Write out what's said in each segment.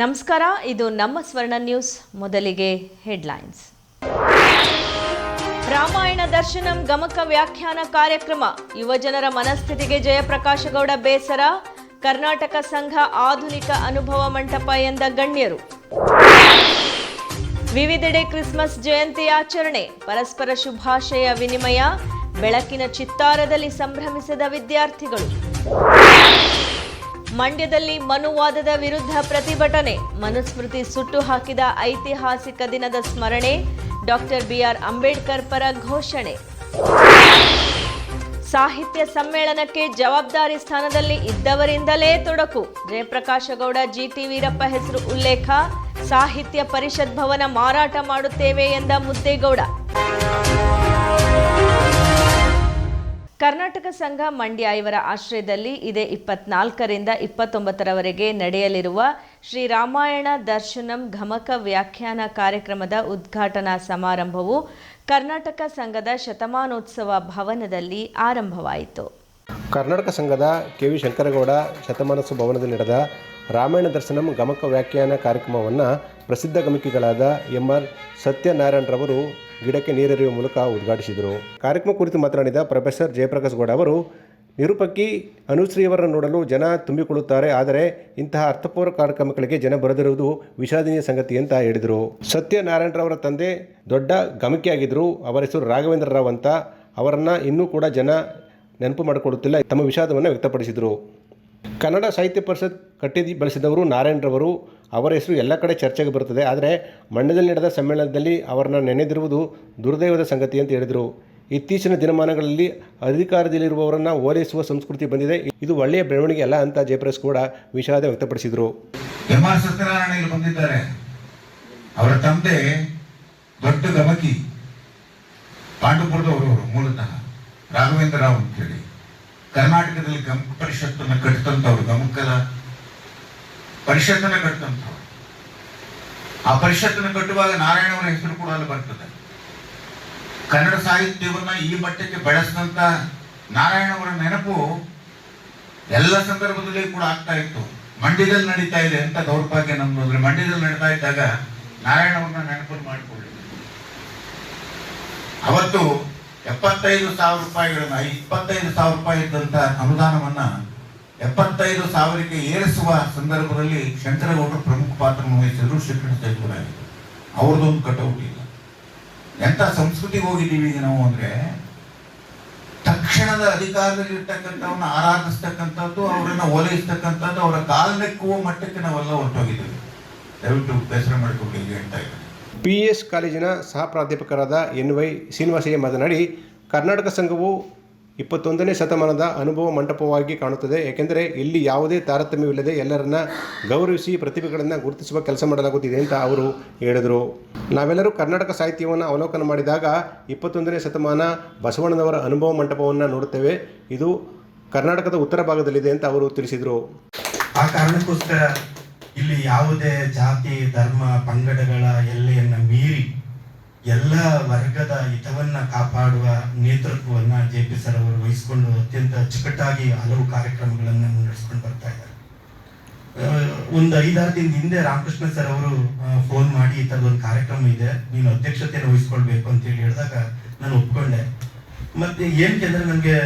ನಮಸ್ಕಾರ, ಇದು ನಮ್ಮ ಸ್ವರ್ಣ ನ್ಯೂಸ್, ಮೊದಲಿಗೆ ಹೆಡ್ಲೈನ್ಸ್. ರಾಮಾಯಣ ದರ್ಶನಂ ಗಮಕ ವ್ಯಾಖ್ಯಾನ ಕಾರ್ಯಕ್ರಮ. ಯುವಜನರ ಮನಸ್ಥಿತಿಗೆ ಜಯಪ್ರಕಾಶಗೌಡ ಬೇಸರ. ಕರ್ನಾಟಕ ಸಂಘ ಆಧುನಿಕ ಅನುಭವ ಮಂಟಪ ಎಂದ ಗಣ್ಯರು. ವಿವಿಧೆಡೆ ಕ್ರಿಸ್ಮಸ್ ಜಯಂತಿ ಆಚರಣೆ. ಪರಸ್ಪರ ಶುಭಾಶಯ ವಿನಿಮಯ. ಬೆಳಕಿನ ಚಿತ್ತಾರದಲ್ಲಿ ಸಂಭ್ರಮಿಸಿದ ವಿದ್ಯಾರ್ಥಿಗಳು. ಮಂಡ್ಯದಲ್ಲಿ ಮನುವಾದದ ವಿರುದ್ಧ ಪ್ರತಿಭಟನೆ. ಮನುಸ್ಮೃತಿ ಸುಟ್ಟು ಹಾಕಿದ ಐತಿಹಾಸಿಕ ದಿನದ ಸ್ಮರಣೆ. ಡಾಕ್ಟರ್ ಬಿಆರ್ ಅಂಬೇಡ್ಕರ್ ಪರ ಘೋಷಣೆ. ಸಾಹಿತ್ಯ ಸಮ್ಮೇಳನಕ್ಕೆ ಜವಾಬ್ದಾರಿ ಸ್ಥಾನದಲ್ಲಿ ಇದ್ದವರಿಂದಲೇ ತೊಡಕು. ಜಯಪ್ರಕಾಶಗೌಡ, ಜಿಟಿ ವೀರಪ್ಪ ಹೆಸರು ಉಲ್ಲೇಖ. ಸಾಹಿತ್ಯ ಪರಿಷತ್ ಭವನ ಮಾರಾಟ ಮಾಡುತ್ತೇವೆ ಎಂದ ಮುದ್ದೇಗೌಡ. ಕರ್ನಾಟಕ ಸಂಘ ಮಂಡ್ಯ ಇವರ ಆಶ್ರಯದಲ್ಲಿ ಇದೇ ಇಪ್ಪತ್ನಾಲ್ಕರಿಂದ ಇಪ್ಪತ್ತೊಂಬತ್ತರವರೆಗೆ ನಡೆಯಲಿರುವ ಶ್ರೀರಾಮಾಯಣ ದರ್ಶನಂ ಗಮಕ ವ್ಯಾಖ್ಯಾನ ಕಾರ್ಯಕ್ರಮದ ಉದ್ಘಾಟನಾ ಸಮಾರಂಭವು ಕರ್ನಾಟಕ ಸಂಘದ ಶತಮಾನೋತ್ಸವ ಭವನದಲ್ಲಿ ಆರಂಭವಾಯಿತು. ಕರ್ನಾಟಕ ಸಂಘದ ಕೆ ವಿ ಶಂಕರಗೌಡ ಶತಮಾನೋತ್ಸವ ಭವನದಲ್ಲಿ ನಡೆದ ರಾಮಾಯಣ ದರ್ಶನಂ ಗಮಕ ವ್ಯಾಖ್ಯಾನ ಕಾರ್ಯಕ್ರಮವನ್ನು ಪ್ರಸಿದ್ಧ ಗಮಕಿಗಳಾದ ಎಂ ಆರ್ ಸತ್ಯನಾರಾಯಣರವರು ಗಿಡಕ್ಕೆ ನೀರೆರೆಯುವ ಮೂಲಕ ಉದ್ಘಾಟಿಸಿದರು. ಕಾರ್ಯಕ್ರಮ ಕುರಿತು ಮಾತನಾಡಿದ ಪ್ರೊಫೆಸರ್ ಜಯಪ್ರಕಾಶ್ ಗೌಡ ಅವರು, ನಿರೂಪಕಿ ಅನುಶ್ರೀಯವರನ್ನು ನೋಡಲು ಜನ ತುಂಬಿಕೊಳ್ಳುತ್ತಾರೆ, ಆದರೆ ಇಂತಹ ಅರ್ಥಪೂರ್ಣ ಕಾರ್ಯಕ್ರಮಗಳಿಗೆ ಜನ ಬರೆದಿರುವುದು ವಿಷಾದನೀಯ ಸಂಗತಿ ಅಂತ ಹೇಳಿದರು. ಸತ್ಯನಾರಾಯಣರವರ ತಂದೆ ದೊಡ್ಡ ಗಮಕಿಯಾಗಿದ್ದರು. ಅವರ ಹೆಸರು ರಾಘವೇಂದ್ರ ರಾವ್ ಅಂತ. ಅವರನ್ನು ಇನ್ನೂ ಕೂಡ ಜನ ನೆನಪು ಮಾಡಿಕೊಳ್ಳುತ್ತಿಲ್ಲ. ತಮ್ಮ ವಿಷಾದವನ್ನು ವ್ಯಕ್ತಪಡಿಸಿದರು. ಕನ್ನಡ ಸಾಹಿತ್ಯ ಪರಿಷತ್ ಕಟ್ಟಿ ಬೆಳೆಸಿದವರು ನಾರಾಯಣರವರು. ಅವರ ಹೆಸರು ಎಲ್ಲ ಕಡೆ ಚರ್ಚೆಗೆ ಬರುತ್ತದೆ. ಆದರೆ ಮಂಡ್ಯದಲ್ಲಿ ನಡೆದ ಸಮ್ಮೇಳನದಲ್ಲಿ ಅವರನ್ನು ನೆನೆದಿರುವುದು ದುರ್ದೈವದ ಸಂಗತಿ ಅಂತ ಹೇಳಿದರು. ಇತ್ತೀಚಿನ ದಿನಮಾನಗಳಲ್ಲಿ ಅಧಿಕಾರದಲ್ಲಿರುವವರನ್ನು ಓಲೈಸುವ ಸಂಸ್ಕೃತಿ ಬಂದಿದೆ. ಇದು ಒಳ್ಳೆಯ ಬೆಳವಣಿಗೆ ಅಲ್ಲ ಅಂತ ಜಯಪ್ರಕಾಶ್ ಕೂಡ ವಿಷಾದ ವ್ಯಕ್ತಪಡಿಸಿದರು. ಬಂದಿದ್ದಾರೆ. ಅವರ ತಂದೆ ದೊಡ್ಡ ಗಮಕಿ, ಪಾಂಡುಪುರದವರು ಮೂಲತಃ ರಾಘವೇಂದ್ರ ರಾವ್ ಅಂತೇಳಿ ಕರ್ನಾಟಕದಲ್ಲಿ ಗಮ್ ಪರಿಷತ್ತನ್ನು ಕಟ್ಟಿದಂಥವ್ರು ಗಮಕದ ಪರಿಷತ್ತನ್ನ ಕಟ್ಟಿದಂಥವ್ರು ಆ ಪರಿಷತ್ತನ್ನು ಕಟ್ಟುವಾಗ ನಾರಾಯಣ ಅವರ ಹೆಸರು ಕೂಡ ಅಲ್ಲಿ ಬರ್ತದೆ. ಕನ್ನಡ ಸಾಹಿತ್ಯವನ್ನ ಈ ಮಟ್ಟಕ್ಕೆ ಬೆಳೆಸಿದಂತ ನಾರಾಯಣ ಅವರ ನೆನಪು ಎಲ್ಲ ಸಂದರ್ಭದಲ್ಲಿ ಕೂಡ ಆಗ್ತಾ ಇತ್ತು. ಮಂಡ್ಯದಲ್ಲಿ ನಡೀತಾ ಇದೆ ಅಂತ ದೌರ್ಭಾಗ್ಯ ನಮ್ದು. ಅಂದ್ರೆ ಮಂಡ್ಯದಲ್ಲಿ ನಡೀತಾ ಇದ್ದಾಗ ನಾರಾಯಣ ನೆನಪು ಮಾಡಿಕೊಳ್ಳಿ. ಅವತ್ತು ಎಪ್ಪತ್ತೈದು ಸಾವಿರ ರೂಪಾಯಿಗಳನ್ನ, ಇಪ್ಪತ್ತೈದು ಸಾವಿರ ರೂಪಾಯಿ ಇದ್ದಂತ ಅನುದಾನವನ್ನ ಎಪ್ಪತ್ತೈದು ಸಾವಿರಕ್ಕೆ ಏರಿಸುವ ಸಂದರ್ಭದಲ್ಲಿ ಶಂಕರಗೌಡರು ಪ್ರಮುಖ ಪಾತ್ರವನ್ನು ವಹಿಸಿದ್ರು ಶಿಕ್ಷಣ ಸಚಿವರಾಗಿದ್ದರು ಅವ್ರದ್ದೊಂದು ಕಟೌಟ್ ಇಲ್ಲ ಎಂತ ಸಂಸ್ಕೃತಿಗೆ ಹೋಗಿದ್ದೀವಿ ಈಗ ನಾವು ಅಂದ್ರೆ, ತಕ್ಷಣದ ಅಧಿಕಾರದಲ್ಲಿ ಇರ್ತಕ್ಕಂಥವ್ರನ್ನ ಆರಾಧಿಸ್ತಕ್ಕಂಥದ್ದು, ಅವರನ್ನ ಓಲೈಸ್ತಕ್ಕಂಥದ್ದು ಅವರ ಕಾಲಕ್ಕೆ ಮಟ್ಟಕ್ಕೆ ನಾವೆಲ್ಲ ಹೊರಟೋಗಿದ್ದೀವಿ. ದಯವಿಟ್ಟು ಬೇಸರ ಮಾಡಿಕೊಂಡು ಅಂತ ಇದ್ದೀನಿ. ಪಿ ಎಸ್ ಕಾಲೇಜಿನ ಸಹ ಪ್ರಾಧ್ಯಾಪಕರಾದ ಎನ್ ವೈ ಶ್ರೀನಿವಾಸಯ್ಯ ಮಾತನಾಡಿ, ಕರ್ನಾಟಕ ಸಂಘವು ಇಪ್ಪತ್ತೊಂದನೇ ಶತಮಾನದ ಅನುಭವ ಮಂಟಪವಾಗಿ ಕಾಣುತ್ತದೆ. ಏಕೆಂದರೆ ಇಲ್ಲಿ ಯಾವುದೇ ತಾರತಮ್ಯವಿಲ್ಲದೆ ಎಲ್ಲರನ್ನ ಗೌರವಿಸಿ ಪ್ರತಿಭೆಗಳನ್ನು ಗುರುತಿಸುವ ಕೆಲಸ ಮಾಡಲಾಗುತ್ತಿದೆ ಅಂತ ಅವರು ಹೇಳಿದರು. ನಾವೆಲ್ಲರೂ ಕರ್ನಾಟಕ ಸಾಹಿತ್ಯವನ್ನು ಅವಲೋಕನ ಮಾಡಿದಾಗ ಇಪ್ಪತ್ತೊಂದನೇ ಶತಮಾನ ಬಸವಣ್ಣನವರ ಅನುಭವ ಮಂಟಪವನ್ನು ನೋಡುತ್ತೇವೆ. ಇದು ಕರ್ನಾಟಕದ ಉತ್ತರ ಭಾಗದಲ್ಲಿದೆ ಅಂತ ಅವರು ತಿಳಿಸಿದರು. ಆ ಕಾರಣಕ್ಕೋಸ್ಕರ ಇಲ್ಲಿ ಯಾವುದೇ ಜಾತಿ, ಧರ್ಮ, ಪಂಗಡಗಳ ಎಲ್ಲೆಯನ್ನು ಮೀರಿ ಎಲ್ಲ ವರ್ಗದ ಹಿತವನ್ನ ಕಾಪಾಡುವ ನೇತೃತ್ವವನ್ನ ಜೆ ಪಿ ಸರ್ ಅವರು ವಹಿಸಿಕೊಂಡು ಅತ್ಯಂತ ಅಚ್ಚುಕಟ್ಟಾಗಿ ಹಲವು ಕಾರ್ಯಕ್ರಮಗಳನ್ನು ಮುನ್ನಡೆಸ್ಕೊಂಡು ಬರ್ತಾ ಇದ್ದಾರೆ. ಒಂದು ಐದಾರು ದಿನ ಹಿಂದೆ ರಾಮಕೃಷ್ಣ ಸರ್ ಅವರು ಫೋನ್ ಮಾಡಿ ಈ ಥರದೊಂದು ಕಾರ್ಯಕ್ರಮ ಇದೆ, ನೀನು ಅಧ್ಯಕ್ಷತೆಯನ್ನು ವಹಿಸ್ಕೊಳ್ಬೇಕು ಅಂತ ಹೇಳಿ ಹೇಳಿದಾಗ ನಾನು ಒಪ್ಕೊಂಡೆ. ಮತ್ತೆ ಏನಕ್ಕೆ ಅಂದರೆ ನನಗೆ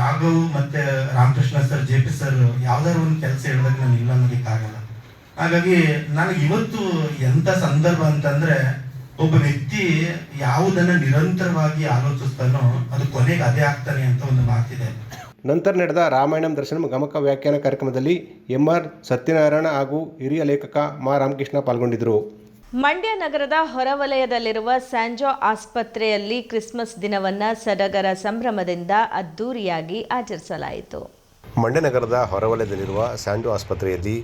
ರಾಘವ್ ಮತ್ತೆ Ramakrishna sir, J P sir ಯಾವ್ದಾದ್ರು ಒಂದು ಕೆಲಸ ಹೇಳಿದಾಗ ನಾನು ಇಲ್ಲ ಅನ್ನೋದಕ್ಕಾಗಲ್ಲ. ಹಾಗಾಗಿ ನನಗೆ ಇವತ್ತು ಎಂತ ಸಂದರ್ಭ ಅಂತಂದ್ರೆ ಒಬ್ಬ ವ್ಯಕ್ತಿ ಯಾವುದನ್ನ ನಿರಂತರವಾಗಿ ಆಲೋಚಿಸ್ತಾನೋ ಅದು ಕೊನೆಗೆ ಅದೇ ಆಗ್ತಾನೆ ಅಂತ ಒಂದು ಮಾತಿದೆ. ನಂತರ ನಡೆದ ರಾಮಾಯಣಂ ದರ್ಶನ ಗಮಕ ವ್ಯಾಖ್ಯಾನ ಕಾರ್ಯಕ್ರಮದಲ್ಲಿ ಎಂ ಆರ್ ಸತ್ಯನಾರಾಯಣ ಹಾಗೂ ಹಿರಿಯ ಲೇಖಕ ಮಾ. ರಾಮಕೃಷ್ಣ ಪಾಲ್ಗೊಂಡಿದ್ದರು. ಮಂಡ್ಯ ನಗರದ ಹೊರವಲಯದಲ್ಲಿರುವ ಸ್ಯಾಂಜೋ ಆಸ್ಪತ್ರೆಯಲ್ಲಿ ಕ್ರಿಸ್ಮಸ್ ದಿನವನ್ನ ಸಡಗರ ಸಂಭ್ರಮದಿಂದ ಅದ್ದೂರಿಯಾಗಿ ಆಚರಿಸಲಾಯಿತು. ಮಂಡ್ಯ ನಗರದ ಹೊರವಲಯದಲ್ಲಿರುವ ಸ್ಯಾಂಡೋ ಆಸ್ಪತ್ರೆಯಲ್ಲಿ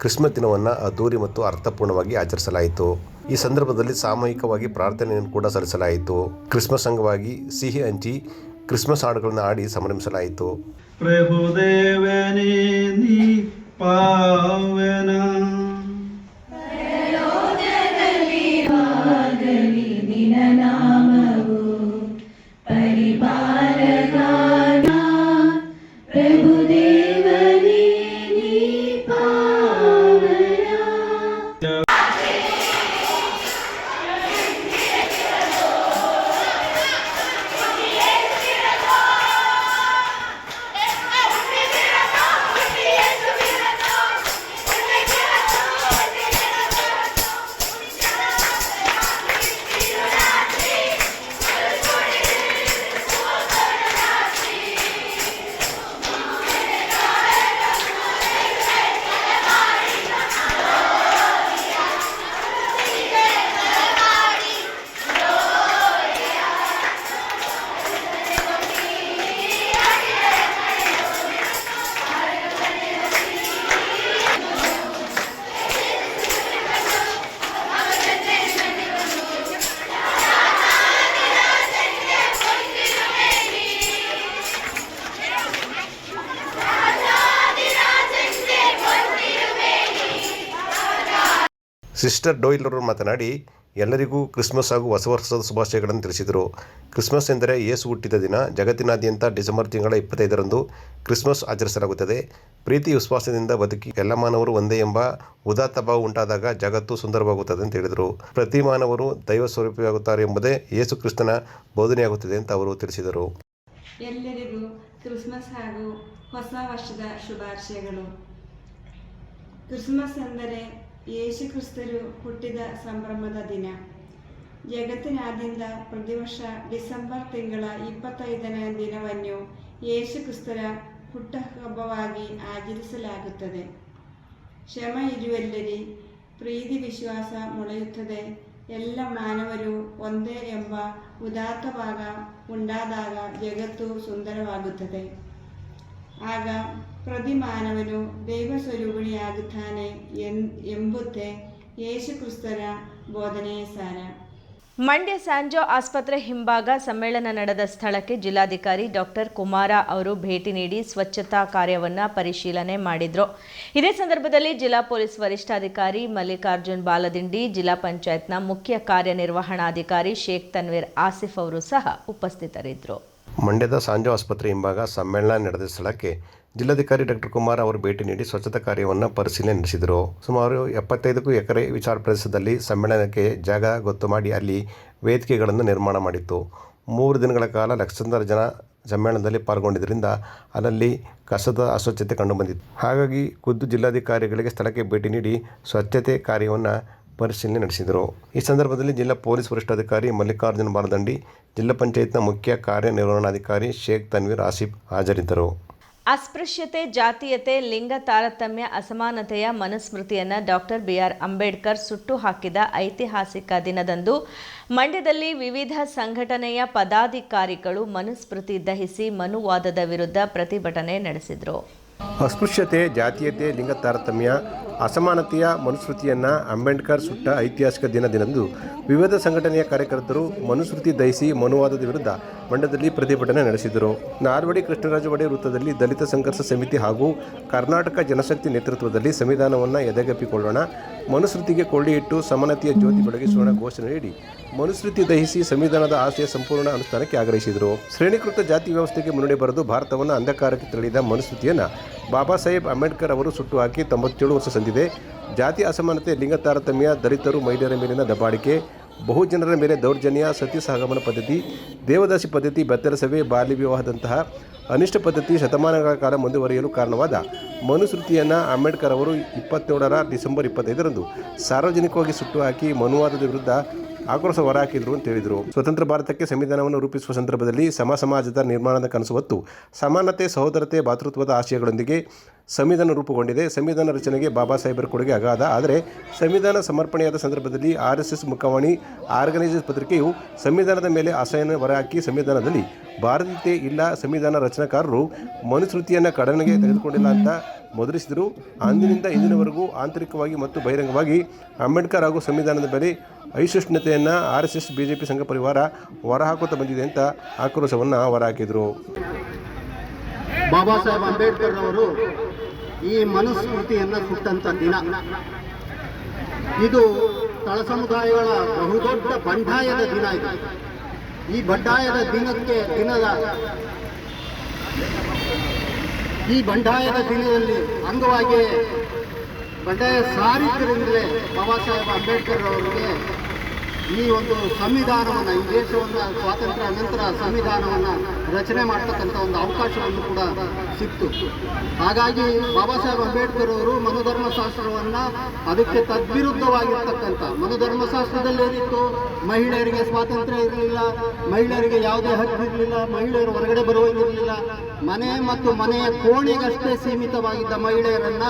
ಕ್ರಿಸ್ಮಸ್ ದಿನವನ್ನು ಅದ್ದೂರಿ ಮತ್ತು ಅರ್ಥಪೂರ್ಣವಾಗಿ ಆಚರಿಸಲಾಯಿತು. ಈ ಸಂದರ್ಭದಲ್ಲಿ ಸಾಮೂಹಿಕವಾಗಿ ಪ್ರಾರ್ಥನೆಯನ್ನು ಕೂಡ ಸಲ್ಲಿಸಲಾಯಿತು. ಕ್ರಿಸ್ಮಸ್ ಅಂಗವಾಗಿ ಸಿಹಿ ಹಂಚಿ ಕ್ರಿಸ್ಮಸ್ ಹಾಡುಗಳನ್ನು ಆಡಿ ಸಂಭ್ರಮಿಸಲಾಯಿತು. ಪ್ರಭುದೇವನೇ ಸಿಸ್ಟರ್ ಅವರು ಮಾತನಾಡಿ, ಎಲ್ಲರಿಗೂ ಕ್ರಿಸ್ಮಸ್ ಹಾಗೂ ಹೊಸ ವರ್ಷದ ಶುಭಾಶಯಗಳನ್ನು ತಿಳಿಸಿದರು. ಕ್ರಿಸ್ಮಸ್ ಎಂದರೆ ಯೇಸು ಹುಟ್ಟಿದ ದಿನ, ಜಗತ್ತಿನಾದ್ಯಂತ ಡಿಸೆಂಬರ್ ತಿಂಗಳ ಇಪ್ಪತ್ತೈದರಂದು ಕ್ರಿಸ್ಮಸ್ ಆಚರಿಸಲಾಗುತ್ತದೆ. ಪ್ರೀತಿ, ವಿಶ್ವಾಸದಿಂದ ಬದುಕಿ ಎಲ್ಲ ಮಾನವರು ಒಂದೇ ಎಂಬ ಉದಾತ್ತ ಭಾವ ಉಂಟಾದಾಗ ಜಗತ್ತು ಸುಂದರವಾಗುತ್ತದೆ ಅಂತ ಹೇಳಿದರು. ಪ್ರತಿ ಮಾನವರು ದೈವ ಸ್ವರೂಪಿಯಾಗುತ್ತಾರೆ ಎಂಬುದೇ ಯೇಸು ಕ್ರಿಸ್ತನ ಬೋಧನೆಯಾಗುತ್ತದೆ ಅಂತ ಅವರು ತಿಳಿಸಿದರು. ಎಲ್ಲರಿಗೂ ಕ್ರಿಸ್ಮಸ್ ಹಾಗೂ ಹೊಸ ವರ್ಷದ ಶುಭಾಶಯಗಳು. ಕ್ರಿಸ್ಮಸ್ ಎಂದರೆ ಯೇಸು ಕ್ರಿಸ್ತರು ಹುಟ್ಟಿದ ಸಂಭ್ರಮದ ದಿನ. ಜಗತ್ತಿನಾದ್ಯಂತ ಪ್ರತಿ ವರ್ಷ ಡಿಸೆಂಬರ್ ತಿಂಗಳ ಇಪ್ಪತ್ತೈದನೇ ದಿನವನ್ನು ಯೇಸುಕ್ರಿಸ್ತರ ಹುಟ್ಟಹಬ್ಬವಾಗಿ ಆಚರಿಸಲಾಗುತ್ತದೆ. ಶ್ರಮ ಇರುವಲ್ಲರಿ ಪ್ರೀತಿ ವಿಶ್ವಾಸ ಮೊಳೆಯುತ್ತದೆ. ಎಲ್ಲ ಮಾನವರು ಒಂದೇ ಎಂಬ ಉದಾತ್ತವಾಗ ಉಂಟಾದಾಗ ಜಗತ್ತು ಸುಂದರವಾಗುತ್ತದೆ. ಆಗ ಪ್ರತಿ ದೈವಸ್ವರೂಪಿಣಿಯಾಗುತ್ತಾನೆ ದೈವ ಯೇಸುಕ್ರಿಸ್ತರ ಬೋಧನೆಯ ಸಾರ ಮಂಡ್ಯ ಸ್ಯಾಂಜೋ ಆಸ್ಪತ್ರೆ ಹಿಂಭಾಗ ಸಮ್ಮೇಳನ ನಡೆದ ಸ್ಥಳಕ್ಕೆ ಜಿಲ್ಲಾಧಿಕಾರಿ ಡಾಕ್ಟರ್ ಕುಮಾರ ಅವರು ಭೇಟಿ ನೀಡಿ ಸ್ವಚ್ಛತಾ ಕಾರ್ಯವನ್ನು ಪರಿಶೀಲನೆ ಮಾಡಿದರು. ಇದೇ ಸಂದರ್ಭದಲ್ಲಿ ಜಿಲ್ಲಾ ಪೊಲೀಸ್ ವರಿಷ್ಠಾಧಿಕಾರಿ ಮಲ್ಲಿಕಾರ್ಜುನ್ ಬಾಲದಿಂಡಿ ಜಿಲ್ಲಾ ಪಂಚಾಯತ್ನ ಮುಖ್ಯ ಕಾರ್ಯನಿರ್ವಹಣಾಧಿಕಾರಿ ಶೇಖ್ ತನ್ವೀರ್ ಆಸಿಫ್ ಅವರು ಸಹ ಉಪಸ್ಥಿತರಿದ್ದರು. ಮಂಡ್ಯದ ಸಾಂಜೋ ಆಸ್ಪತ್ರೆ ಹಿಂಭಾಗ ಸಮ್ಮೇಳನ ನಡೆದ ಸ್ಥಳಕ್ಕೆ ಜಿಲ್ಲಾಧಿಕಾರಿ ಡಾಕ್ಟರ್ ಕುಮಾರ್ ಅವರು ಭೇಟಿ ನೀಡಿ ಸ್ವಚ್ಛತಾ ಕಾರ್ಯವನ್ನು ಪರಿಶೀಲನೆ ನಡೆಸಿದರು. ಸುಮಾರು ಎಪ್ಪತ್ತೈದಕ್ಕೂ ಎಕರೆ ವಿಚಾರ ಪ್ರದೇಶದಲ್ಲಿ ಸಮ್ಮೇಳನಕ್ಕೆ ಜಾಗ ಗೊತ್ತು ಮಾಡಿ ಅಲ್ಲಿ ವೇದಿಕೆಗಳನ್ನು ನಿರ್ಮಾಣ ಮಾಡಿತ್ತು. ಮೂರು ದಿನಗಳ ಕಾಲ ಲಕ್ಷಾಂತರ ಜನ ಸಮ್ಮೇಳನದಲ್ಲಿ ಪಾಲ್ಗೊಂಡಿದ್ದರಿಂದ ಅಲ್ಲಲ್ಲಿ ಕಸದ ಅಸ್ವಚ್ಛತೆ ಕಂಡುಬಂದಿತ್ತು. ಹಾಗಾಗಿ ಖುದ್ದು ಜಿಲ್ಲಾಧಿಕಾರಿಗಳಿಗೆ ಸ್ಥಳಕ್ಕೆ ಭೇಟಿ ನೀಡಿ ಸ್ವಚ್ಛತೆ ಕಾರ್ಯವನ್ನು ಪರಿಶೀಲನೆ ನಡೆಸಿದರು. ಈ ಸಂದರ್ಭದಲ್ಲಿ ಜಿಲ್ಲಾ ಪೊಲೀಸ್ ವರಿಷ್ಠಾಧಿಕಾರಿ ಮಲ್ಲಿಕಾರ್ಜುನ ಬಾರದಂಡಿ ಜಿಲ್ಲಾ ಪಂಚಾಯತ್ನ ಮುಖ್ಯ ಕಾರ್ಯನಿರ್ವಹಣಾಧಿಕಾರಿ ಶೇಖ್ ತನ್ವೀರ್ ಆಸಿಫ್ ಹಾಜರಿದ್ದರು. ಅಸ್ಪೃಶ್ಯತೆ, ಜಾತೀಯತೆ, ಲಿಂಗ ತಾರತಮ್ಯ, ಅಸಮಾನತೆಯ ಮನುಸ್ಮೃತಿಯನ್ನು ಡಾಕ್ಟರ್ ಬಿ ಆರ್ ಅಂಬೇಡ್ಕರ್ ಸುಟ್ಟು ಹಾಕಿದ ಐತಿಹಾಸಿಕ ದಿನದಂದು ಮಂಡ್ಯದಲ್ಲಿ ವಿವಿಧ ಸಂಘಟನೆಯ ಪದಾಧಿಕಾರಿಗಳು ಮನುಸ್ಮೃತಿ ದಹಿಸಿ ಮನುವಾದದ ವಿರುದ್ಧ ಪ್ರತಿಭಟನೆ ನಡೆಸಿದರು. ಅಸ್ಪೃಶ್ಯತೆ, ಜಾತೀಯತೆ, ಲಿಂಗ ತಾರತಮ್ಯ, ಅಸಮಾನತೆಯ ಮನುಸ್ಮೃತಿಯನ್ನು ಅಂಬೇಡ್ಕರ್ ಸುಟ್ಟ ಐತಿಹಾಸಿಕ ದಿನದಿನಂದು ವಿವಿಧ ಸಂಘಟನೆಯ ಕಾರ್ಯಕರ್ತರು ಮನುಸ್ಮೃತಿ ದಹಿಸಿ ಮನುವಾದದ ವಿರುದ್ಧ ಮಂಡ್ಯದಲ್ಲಿ ಪ್ರತಿಭಟನೆ ನಡೆಸಿದರು. ನಾಲ್ವಡಿ ಕೃಷ್ಣರಾಜ ಒಡೆ ವೃತ್ತದಲ್ಲಿ ದಲಿತ ಸಂಘರ್ಷ ಸಮಿತಿ ಹಾಗೂ ಕರ್ನಾಟಕ ಜನಶಕ್ತಿ ನೇತೃತ್ವದಲ್ಲಿ ಸಂವಿಧಾನವನ್ನು ಎದೆಗಪ್ಪಿಕೊಳ್ಳೋಣ. ಮನುಸ್ಮೃತಿಗೆ ಕೊಳ್ಳಿ ಇಟ್ಟು ಸಮಾನತೆಯ ಜ್ಯೋತಿ ಬೆಳಗಿಸೋಣ ಘೋಷಣೆ ನೀಡಿ ಮನುಸ್ಮೃತಿ ದಹಿಸಿ ಸಂವಿಧಾನದ ಆಶಯ ಸಂಪೂರ್ಣ ಅನುಷ್ಠಾನಕ್ಕೆ ಆಗ್ರಹಿಸಿದರು. ಶ್ರೇಣೀಕೃತ ಜಾತಿ ವ್ಯವಸ್ಥೆಗೆ ಮುನ್ನಡೆ ಬರೆದು ಭಾರತವನ್ನು ಅಂಧಕಾರಕ್ಕೆ ತಳ್ಳಿದ ಮನುಸ್ಮೃತಿಯನ್ನು ಬಾಬಾ ಸಾಹೇಬ್ ಅಂಬೇಡ್ಕರ್ ಅವರು ಸುಟ್ಟು ಹಾಕಿ ತೊಂಬತ್ತೇಳು ವರ್ಷ ಸಂದಿದೆ. ಜಾತಿ ಅಸಮಾನತೆ ಲಿಂಗ ತಾರತಮ್ಯ ದಲಿತರು ಮಹಿಳೆಯರ ಮೇಲಿನ ದಬ್ಬಾಳಿಕೆ ಬಹುಜನರ ಮೇಲೆ ದೌರ್ಜನ್ಯ ಸತಿ ಸಹಗಮನ ಪದ್ಧತಿ, ದೇವದಾಸಿ ಪದ್ಧತಿ ಬೆತ್ತಲ ಸಭೆ, ಬಾಲ್ಯ ವಿವಾಹದಂತಹ ಅನಿಷ್ಟ ಪದ್ಧತಿ ಶತಮಾನಗಳ ಕಾಲ ಮುಂದುವರಿಯಲು ಕಾರಣವಾದ ಮನುಸ್ಮೃತಿಯನ್ನು ಅಂಬೇಡ್ಕರ್ ಅವರು ಇಪ್ಪತ್ತೇಳರ ಡಿಸೆಂಬರ್ ಇಪ್ಪತ್ತೈದರಂದು ಸಾರ್ವಜನಿಕವಾಗಿ ಸುಟ್ಟು ಹಾಕಿ ಮನುವಾದದ ವಿರುದ್ಧ ಆಕ್ರೋಶ ಹೊರಹಾಕಿದ್ರು ಅಂತ ಹೇಳಿದರು. ಸ್ವತಂತ್ರ ಭಾರತಕ್ಕೆ ಸಂವಿಧಾನವನ್ನು ರೂಪಿಸುವ ಸಂದರ್ಭದಲ್ಲಿ ಸಮ ಸಮಾಜದ ನಿರ್ಮಾಣದ ಕನಸು ಹೊತ್ತು ಸಮಾನತೆ, ಸಹೋದರತೆ, ಭಾತೃತ್ವದ ಆಶಯಗಳೊಂದಿಗೆ ಸಂವಿಧಾನ ರೂಪುಗೊಂಡಿದೆ. ಸಂವಿಧಾನ ರಚನೆಗೆ ಬಾಬಾ ಸಾಹೇಬರ ಕೊಡುಗೆ ಅಗಾಧ. ಆದರೆ ಸಂವಿಧಾನ ಸಮರ್ಪಣೆಯಾದ ಸಂದರ್ಭದಲ್ಲಿ ಆರ್ ಎಸ್ ಎಸ್ ಮುಖವಾಣಿ ಆರ್ಗನೈಸೇಷನ್ ಪತ್ರಿಕೆಯು ಸಂವಿಧಾನದ ಮೇಲೆ ಅಸಹನ ಹೊರಹಾಕಿ ಸಂವಿಧಾನದಲ್ಲಿ ಭಾರತೀಯತೆ ಇಲ್ಲ, ಸಂವಿಧಾನ ರಚನಾಕಾರರು ಮನುಸ್ಮೃತಿಯನ್ನು ಕಡನೆಗೆ ತೆಗೆದುಕೊಂಡಿಲ್ಲ ಅಂತ ಮುದ್ರಿಸಿದರು ಅಂದಿನಿಂದ ಇಂದಿನವರೆಗೂ ಆಂತರಿಕವಾಗಿ ಮತ್ತು ಬಹಿರಂಗವಾಗಿ ಅಂಬೇಡ್ಕರ್ ಹಾಗೂ ಸಂವಿಧಾನದ ಮೇಲೆ ಅಹಿಷ್ಣುತೆಯನ್ನು R S S, B J P Sangh Parivar ಹೊರಹಾಕುತ್ತಾ ಬಂದಿದೆ ಅಂತ ಆಕ್ರೋಶವನ್ನು ಹೊರಹಾಕಿದರು. ಬಾಬಾ ಸಾಹೇಬ್ ಅಂಬೇಡ್ಕರ್ ಅವರು ಈ ಮನುಸ್ಮೃತಿಯನ್ನು ಸುಟ್ಟಂತ ದಿನ. ಇದು ತಳ ಸಮುದಾಯಗಳ ಬಹುದೊಡ್ಡ ಬಂಡಾಯದ ದಿನ ಇದು. ಈ ಬಂಡಾಯದ ದಿನಕ್ಕೆ ದಿನದ ಈ ಬಂಡಾಯದ ದಿನದಲ್ಲಿ ಅಂಗವಾಗಿ ಬಂಡಾಯ ಸಾರಿದ್ದರಿಂದಲೇ ಬಾಬಾ ಸಾಹೇಬ್ ಅಂಬೇಡ್ಕರ್ ಅವರಿಗೆ ಈ ಒಂದು ಸಂವಿಧಾನವನ್ನು, ಈ ದೇಶವನ್ನು ಸ್ವಾತಂತ್ರ್ಯ ನಂತರ ಸಂವಿಧಾನವನ್ನು ರಚನೆ ಮಾಡ್ತಕ್ಕಂಥ ಒಂದು ಅವಕಾಶವನ್ನು ಕೂಡ ಸಿಕ್ತು. ಹಾಗಾಗಿ ಬಾಬಾ ಸಾಹೇಬ್ ಅಂಬೇಡ್ಕರ್ ಅವರು ಮನುಧರ್ಮಶಾಸ್ತ್ರವನ್ನು ಅದಕ್ಕೆ ತದ್ವಿರುದ್ಧವಾಗಿರ್ತಕ್ಕಂಥ, ಮನುಧರ್ಮಶಾಸ್ತ್ರದಲ್ಲಿ ಏನಿತ್ತು? ಮಹಿಳೆಯರಿಗೆ ಸ್ವಾತಂತ್ರ್ಯ ಇರಲಿಲ್ಲ, ಮಹಿಳೆಯರಿಗೆ ಯಾವುದೇ ಹಕ್ಕು ಇರಲಿಲ್ಲ, ಮಹಿಳೆಯರು ಹೊರಗಡೆ ಬರುವಂಗಿರಲಿಲ್ಲ ಮನೆ ಮತ್ತು ಮನೆಯ ಕೋಣೆಗಷ್ಟೇ ಸೀಮಿತವಾಗಿದ್ದ ಮಹಿಳೆಯರನ್ನ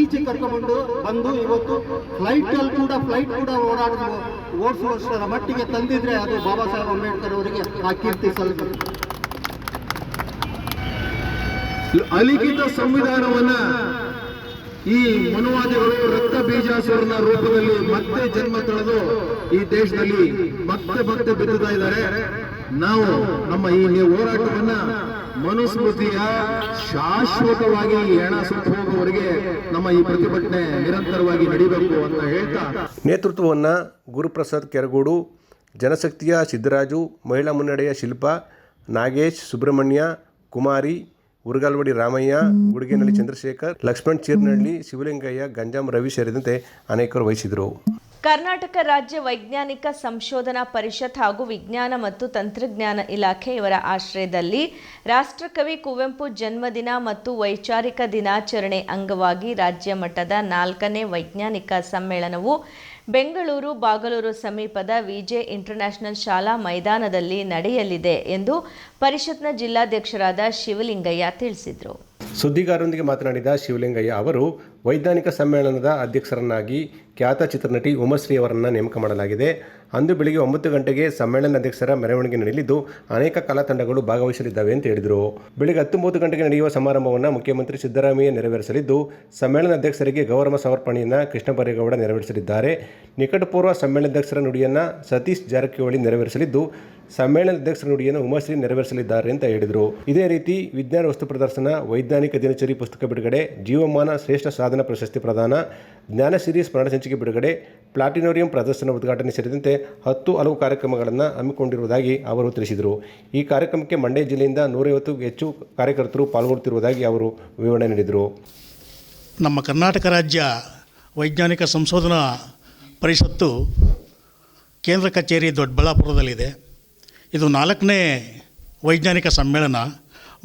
ಈಚೆ ಕರ್ಕೊಂಡು ಬಂದು ಇವತ್ತು ಫ್ಲೈಟ್ ಅಲ್ಲಿ ಕೂಡ ಫ್ಲೈಟ್ ಕೂಡ ಓಡಾಡುವ ಓಡಿಸುವಷ್ಟರ ಮಟ್ಟಿಗೆ ತಂದಿದ್ರೆ ಅದು ಬಾಬಾ ಸಾಹೇಬ್ ಅಂಬೇಡ್ಕರ್ ಅವರಿಗೆ ಆ ಕೀರ್ತಿ ಸಲ್ಲಬೇಕು ಅಲಿಖಿತ ಸಂವಿಧಾನವನ್ನ ಈ ಮನುವಾದಿಗಳು ರಕ್ತ ಬೀಜಾಸುರನ ರೂಪದಲ್ಲಿ ಮತ್ತೆ ಜನ್ಮ ತಳೆದು ಈ ದೇಶದಲ್ಲಿ ಮತ್ತೆ ಮತ್ತೆ ಬಿತ್ತುತ್ತಾ ಇದ್ದಾರೆ. ನಾವು ನಮ್ಮ ಈ ಹೋರಾಟವನ್ನ ಮನುಸ್ಮೃತಿಯ ಶಾಶ್ವತವಾಗಿ ಹೆಣ ಹೋಗುವವರೆಗೆ ನಮ್ಮ ಈ ಪ್ರತಿಭಟನೆ ನಿರಂತರವಾಗಿ ನಡೀಬೇಕು ಅಂತ ಹೇಳ್ತಾ ನೇತೃತ್ವವನ್ನು ಗುರುಪ್ರಸಾದ್ ಕೆರಗೋಡು, ಜನಶಕ್ತಿಯ ಸಿದ್ದರಾಜು, ಮಹಿಳಾ ಮುನ್ನಡೆಯ ಶಿಲ್ಪ, ನಾಗೇಶ್ ಸುಬ್ರಹ್ಮಣ್ಯ, ಕುಮಾರಿ ಉರುಗಾಲ್ವಡಿ ರಾಮಯ್ಯ, ಗುಡಿಗೇನಹಳ್ಳಿ ಚಂದ್ರಶೇಖರ್, ಲಕ್ಷ್ಮಣ್ ಚೀರ್ನಹಳ್ಳಿ, ಶಿವಲಿಂಗಯ್ಯ, ಗಂಜಾಂ ರವಿ ಸೇರಿದಂತೆ ಅನೇಕರು ವಹಿಸಿದರು ಕರ್ನಾಟಕ ರಾಜ್ಯ ವೈಜ್ಞಾನಿಕ ಸಂಶೋಧನಾ ಪರಿಷತ್ ಹಾಗೂ ವಿಜ್ಞಾನ ಮತ್ತು ತಂತ್ರಜ್ಞಾನ ಇಲಾಖೆ ಇವರ ಆಶ್ರಯದಲ್ಲಿ ರಾಷ್ಟ್ರಕವಿ ಕುವೆಂಪು ಜನ್ಮದಿನ ಮತ್ತು ವೈಚಾರಿಕ ದಿನಾಚರಣೆ ಅಂಗವಾಗಿ ರಾಜ್ಯ ಮಟ್ಟದ ನಾಲ್ಕನೇ ವೈಜ್ಞಾನಿಕ ಸಮ್ಮೇಳನವು ಬೆಂಗಳೂರು, ಬಾಗಲೂರು ಸಮೀಪದ ವಿಜೆ ಇಂಟರ್ನ್ಯಾಷನಲ್ ಶಾಲಾ ಮೈದಾನದಲ್ಲಿ ನಡೆಯಲಿದೆ ಎಂದು ಪರಿಷತ್ನ ಜಿಲ್ಲಾಧ್ಯಕ್ಷರಾದ ಶಿವಲಿಂಗಯ್ಯ ತಿಳಿಸಿದರು. ಸುದ್ದಿಗಾರರೊಂದಿಗೆ ಮಾತನಾಡಿದ ಶಿವಲಿಂಗಯ್ಯ ಅವರು, ವೈಜ್ಞಾನಿಕ ಸಮ್ಮೇಳನದ ಅಧ್ಯಕ್ಷರನ್ನಾಗಿ ಖ್ಯಾತ ಚಿತ್ರನಟಿ ಉಮಶ್ರೀ ಅವರನ್ನು ನೇಮಕ ಮಾಡಲಾಗಿದೆ. ಅಂದು ಬೆಳಿಗ್ಗೆ ಒಂಬತ್ತು ಗಂಟೆಗೆ ಸಮ್ಮೇಳನಾಧ್ಯಕ್ಷರ ಮೆರವಣಿಗೆ ನಡೆಯಲಿದ್ದು, ಅನೇಕ ಕಲಾ ತಂಡಗಳು ಭಾಗವಹಿಸಲಿದ್ದಾವೆ ಅಂತ ಹೇಳಿದರು. ಬೆಳಿಗ್ಗೆ ಹತ್ತೊಂಬತ್ತು ಗಂಟೆಗೆ ನಡೆಯುವ ಸಮಾರಂಭವನ್ನು ಮುಖ್ಯಮಂತ್ರಿ ಸಿದ್ದರಾಮಯ್ಯ ನೆರವೇರಿಸಲಿದ್ದು ಸಮ್ಮೇಳನಾಧ್ಯಕ್ಷರಿಗೆ ಗೌರವ ಸಮರ್ಪಣೆಯನ್ನು ಕೃಷ್ಣ ಬೈರೇಗೌಡ ನೆರವೇರಿಸಲಿದ್ದಾರೆ. ನಿಕಟಪೂರ್ವ ಸಮ್ಮೇಳನಾಧ್ಯಕ್ಷರ ನುಡಿಯನ್ನು ಸತೀಶ್ ಜಾರಕಿಹೊಳಿ ನೆರವೇರಿಸಲಿದ್ದು ಸಮ್ಮೇಳನಾಧ್ಯಕ್ಷರ ನುಡಿಯನ್ನು ಉಮಾಶ್ರೀ ನೆರವೇರಿಸಲಿದ್ದಾರೆ ಅಂತ ಹೇಳಿದರು. ಇದೇ ರೀತಿ ವಿಜ್ಞಾನ ವಸ್ತು ಪ್ರದರ್ಶನ, ವೈಜ್ಞಾನಿಕ ದಿನಚರಿ ಪುಸ್ತಕ ಬಿಡುಗಡೆ, ಜೀವಮಾನ ಶ್ರೇಷ್ಠ ಸಾಧನ ಪ್ರಶಸ್ತಿ ಪ್ರದಾನ ಜ್ಞಾನಸಿರಿ ಸ್ಮರಣ ಸಂಚಿಕೆ ಬಿಡುಗಡೆ ಪ್ಲಾಟಿನೋರಿಯಂ ಪ್ರದರ್ಶನ ಉದ್ಘಾಟನೆ ಸೇರಿದಂತೆ ಹತ್ತು ಹಲವು ಕಾರ್ಯಕ್ರಮಗಳನ್ನು ಹಮ್ಮಿಕೊಂಡಿರುವುದಾಗಿ ಅವರು ತಿಳಿಸಿದರು. ಈ ಕಾರ್ಯಕ್ರಮಕ್ಕೆ ಮಂಡ್ಯ ಜಿಲ್ಲೆಯಿಂದ ನೂರೈವತ್ತು ಹೆಚ್ಚು ಕಾರ್ಯಕರ್ತರು ಪಾಲ್ಗೊಳ್ಳುತ್ತಿರುವುದಾಗಿ ಅವರು ವಿವರಣೆ ನೀಡಿದರು. ನಮ್ಮ ಕರ್ನಾಟಕ ರಾಜ್ಯ ವೈಜ್ಞಾನಿಕ ಸಂಶೋಧನಾ ಪರಿಷತ್ತು ಕೇಂದ್ರ ಕಚೇರಿ ದೊಡ್ಡಬಳ್ಳಾಪುರದಲ್ಲಿದೆ. ಇದು ನಾಲ್ಕನೇ ವೈಜ್ಞಾನಿಕ ಸಮ್ಮೇಳನ.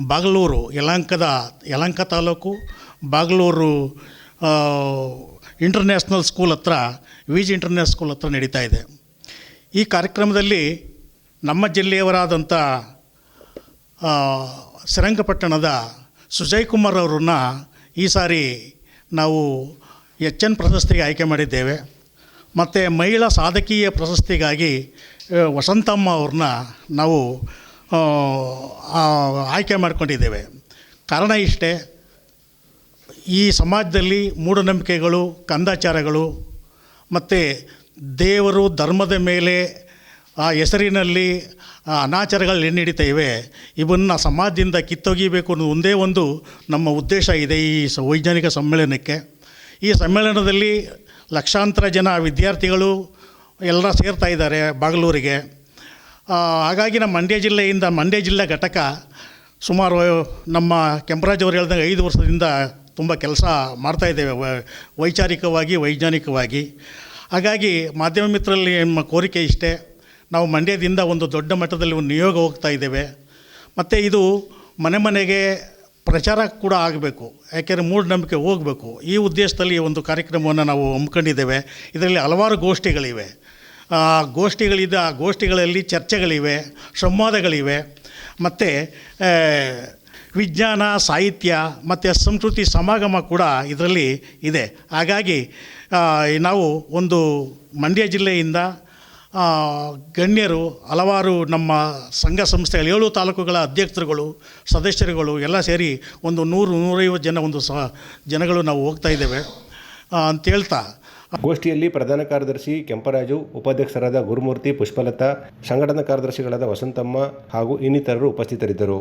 ಬಾಗಲೂರು ಯಲಾಂಕದ ಯಲಾಂಕ ತಾಲೂಕು, ಬಾಗಲೂರು ಇಂಟರ್ನ್ಯಾಷನಲ್ ಸ್ಕೂಲ್ ಹತ್ರ ವಿ ಜಿ ಇಂಟರ್ನ್ಯಾಷನಲ್ ಸ್ಕೂಲ್ ಹತ್ರ ನಡೀತಾ ಇದೆ. ಈ ಕಾರ್ಯಕ್ರಮದಲ್ಲಿ ನಮ್ಮ ಜಿಲ್ಲೆಯವರಾದಂಥ ಶ್ರೀರಂಗಪಟ್ಟಣದ ಸುಜಯ್ ಕುಮಾರ್ ಅವರನ್ನ ಈ ಸಾರಿ ನಾವು ಎಚ್ ಎನ್ ಪ್ರಶಸ್ತಿಗೆ ಆಯ್ಕೆ ಮಾಡಿದ್ದೇವೆ. ಮತ್ತು ಮಹಿಳಾ ಸಾಧಕೀಯ ಪ್ರಶಸ್ತಿಗಾಗಿ ವಸಂತಮ್ಮ ಅವ್ರನ್ನ ನಾವು ಆಯ್ಕೆ ಮಾಡಿಕೊಂಡಿದ್ದೇವೆ. ಕಾರಣ ಇಷ್ಟೇ, ಈ ಸಮಾಜದಲ್ಲಿ ಮೂಢನಂಬಿಕೆಗಳು, ಕಂದಾಚಾರಗಳು ಮತ್ತು ದೇವರು ಧರ್ಮದ ಮೇಲೆ ಆ ಹೆಸರಿನಲ್ಲಿ ಆ ಅನಾಚಾರಗಳು ನಡೀತಾ ಇವೆ. ಇವನ್ನು ಸಮಾಜದಿಂದ ಕಿತ್ತೊಗಿಬೇಕು ಅನ್ನೋ ಒಂದೇ ಒಂದು ನಮ್ಮ ಉದ್ದೇಶ ಇದೆ ಈ ವೈಜ್ಞಾನಿಕ ಸಮ್ಮೇಳನಕ್ಕೆ. ಈ ಸಮ್ಮೇಳನದಲ್ಲಿ ಲಕ್ಷಾಂತರ ಜನ ವಿದ್ಯಾರ್ಥಿಗಳು ಎಲ್ಲ ಸೇರ್ತಾ ಇದ್ದಾರೆ ಬಾಗಲೂರಿಗೆ. ಹಾಗಾಗಿ ನಮ್ಮ ಮಂಡ್ಯ ಜಿಲ್ಲೆಯಿಂದ ಮಂಡ್ಯ ಜಿಲ್ಲೆ ಘಟಕ ಸುಮಾರು ನಮ್ಮ ಕೆಂಪರಾಜ್ ಅವರು ಹೇಳ್ದಂಗೆ ಐದು ವರ್ಷದಿಂದ ತುಂಬ ಕೆಲಸ ಮಾಡ್ತಾ ಇದ್ದೇವೆ ವೈಚಾರಿಕವಾಗಿ, ವೈಜ್ಞಾನಿಕವಾಗಿ. ಹಾಗಾಗಿ ಮಾಧ್ಯಮ ಮಿತ್ರರಲ್ಲಿ ನಮ್ಮ ಕೋರಿಕೆ ಇಷ್ಟೇ. ನಾವು ಮಂಡ್ಯದಿಂದ ಒಂದು ದೊಡ್ಡ ಮಟ್ಟದಲ್ಲಿ ಒಂದು ನಿಯೋಗ ಹೋಗ್ತಾ ಇದ್ದೇವೆ. ಮತ್ತು ಇದು ಮನೆ ಮನೆಗೆ ಪ್ರಚಾರ ಕೂಡ ಆಗಬೇಕು. ಯಾಕೆಂದರೆ ಮೂಢನಂಬಿಕೆ ಹೋಗಬೇಕು. ಈ ಉದ್ದೇಶದಲ್ಲಿ ಒಂದು ಕಾರ್ಯಕ್ರಮವನ್ನು ನಾವು ಹಮ್ಮಿಕೊಂಡಿದ್ದೇವೆ. ಇದರಲ್ಲಿ ಹಲವಾರು ಗೋಷ್ಠಿಗಳಿವೆ. ಆ ಗೋಷ್ಠಿಗಳಿದ್ದ ಆ ಗೋಷ್ಠಿಗಳಲ್ಲಿ ಚರ್ಚೆಗಳಿವೆ, ಸಂವಾದಗಳಿವೆ. ಮತ್ತು ವಿಜ್ಞಾನ, ಸಾಹಿತ್ಯ ಮತ್ತು ಸಂಸ್ಕೃತಿ ಸಮಾಗಮ ಕೂಡ ಇದರಲ್ಲಿ ಇದೆ. ಹಾಗಾಗಿ ನಾವು ಒಂದು ಮಂಡ್ಯ ಜಿಲ್ಲೆಯಿಂದ ಗಣ್ಯರು, ಹಲವಾರು ನಮ್ಮ ಸಂಘ ಸಂಸ್ಥೆಗಳು, ಏಳು ತಾಲೂಕುಗಳ ಅಧ್ಯಕ್ಷರುಗಳು, ಸದಸ್ಯರುಗಳು ಎಲ್ಲ ಸೇರಿ ಒಂದು ನೂರು, ನೂರೈವತ್ತು ಜನ ಒಂದು ಸ, ಜನಗಳು ನಾವು ಹೋಗ್ತಾ ಇದ್ದೇವೆ. ಅಂತ ಹೇಳ್ತಾ ಗೋಷ್ಠಿಯಲ್ಲಿ ಪ್ರಧಾನ ಕಾರ್ಯದರ್ಶಿ ಕೆಂಪರಾಜು, ಉಪಾಧ್ಯಕ್ಷರಾದ ಗುರುಮೂರ್ತಿ ಪುಷ್ಪಲತಾ, ಸಂಘಟನಾ ಕಾರ್ಯದರ್ಶಿಗಳಾದ ವಸಂತಮ್ಮ ಹಾಗೂ ಇನ್ನಿತರರು ಉಪಸ್ಥಿತರಿದ್ದರು.